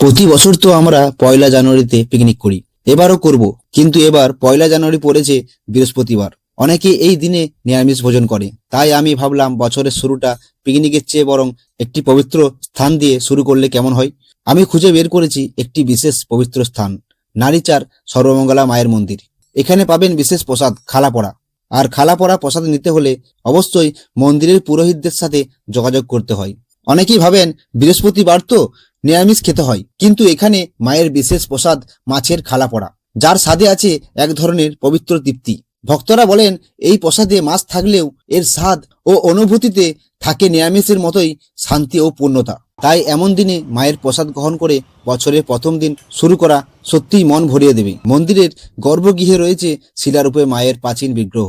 প্রতি বছর তো আমরা পয়লা জানুয়ারিতে পিকনিক করি। এবারও করব, কিন্তু এবার পয়লা জানুয়ারি পড়েছে বৃহস্পতিবার। অনেকে এই দিনে নিরামিষ ভোজন করে। তাই আমি ভাবলাম বছরের শুরুটা পিকনিকের চেয়ে বরং একটি পবিত্র স্থান দিয়ে শুরু করলে কেমন হয়? আমি খুঁজে বের করেছি একটি বিশেষ পবিত্র স্থান, নারীচার সর্বমঙ্গলা মায়ের মন্দির। এখানে পাবেন বিশেষ প্রসাদ খালাপড়া আর খালাপড়া প্রসাদ নিতে হলে অবশ্যই মন্দিরের পুরোহিতদের সাথে যোগাযোগ করতে হয়। অনেকেই ভাবেন বৃহস্পতিবার তো নিরামিষ খেতে হয়, কিন্তু এখানে মায়ের বিশেষ প্রসাদ মাছের খালা পড়া যার স্বাদে আছে এক ধরনের পবিত্র তৃপ্তি। ভক্তরা বলেন, এই প্রসাদে মাছ থাকলেও এর স্বাদ ও অনুভূতিতে থাকে নিরামিষের মতোই শান্তি ও পূর্ণতা। তাই এমন দিনে মায়ের প্রসাদ গ্রহণ করে বছরের প্রথম দিন শুরু করা সত্যিই মন ভরিয়ে দেবে। মন্দিরের গর্ভগৃহে রয়েছে শিলারূপে মায়ের প্রাচীন বিগ্রহ।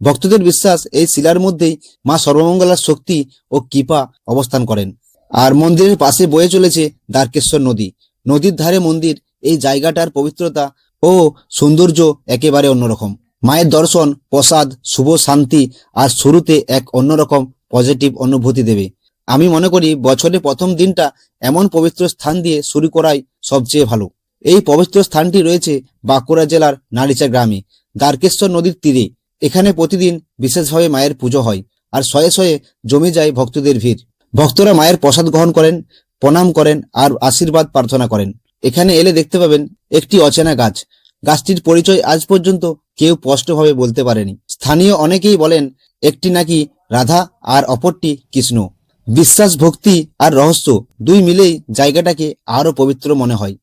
ভক্তদের বিশ্বাস এই শিলার মধ্যেই মা সর্বমঙ্গলার শক্তি ও কৃপা অবস্থান করেন। আর মন্দিরের পাশে বয়ে চলেছে দ্বারকেশ্বর নদী। নদীর ধারে মন্দির, এই জায়গাটার পবিত্রতা ও সৌন্দর্য একেবারে অন্যরকম। মায়ের দর্শন, প্রসাদ, শুভ শান্তি আর শুরুতে এক অন্যরকম পজিটিভ অনুভূতি দেবে। আমি মনে করি বছরের প্রথম দিনটা এমন পবিত্র স্থান দিয়ে শুরু করাই সবচেয়ে ভালো। এই পবিত্র স্থানটি রয়েছে বাঁকুড়া জেলার নারিচা গ্রামে, দ্বারকেশ্বর নদীর তীরে। এখানে প্রতিদিন বিশেষভাবে মায়ের পুজো হয়, আর শয়ে শয়ে জমে যায় ভক্তদের ভিড়। ভক্তরা মায়ের প্রসাদ গ্রহণ করেন, প্রণাম করেন, আর আশীর্বাদ প্রার্থনা করেন। এখানে এলে দেখতে পাবেন একটি অচেনা গাছ। গাছটির পরিচয় আজ পর্যন্ত কেউ স্পষ্টভাবে বলতে পারেনি। স্থানীয় অনেকেই বলেন, একটি নাকি রাধা আর অপরটি কৃষ্ণ। বিশ্বাস, ভক্তি আর রহস্য দুই মিলেই জায়গাটাকে আরও পবিত্র মনে হয়।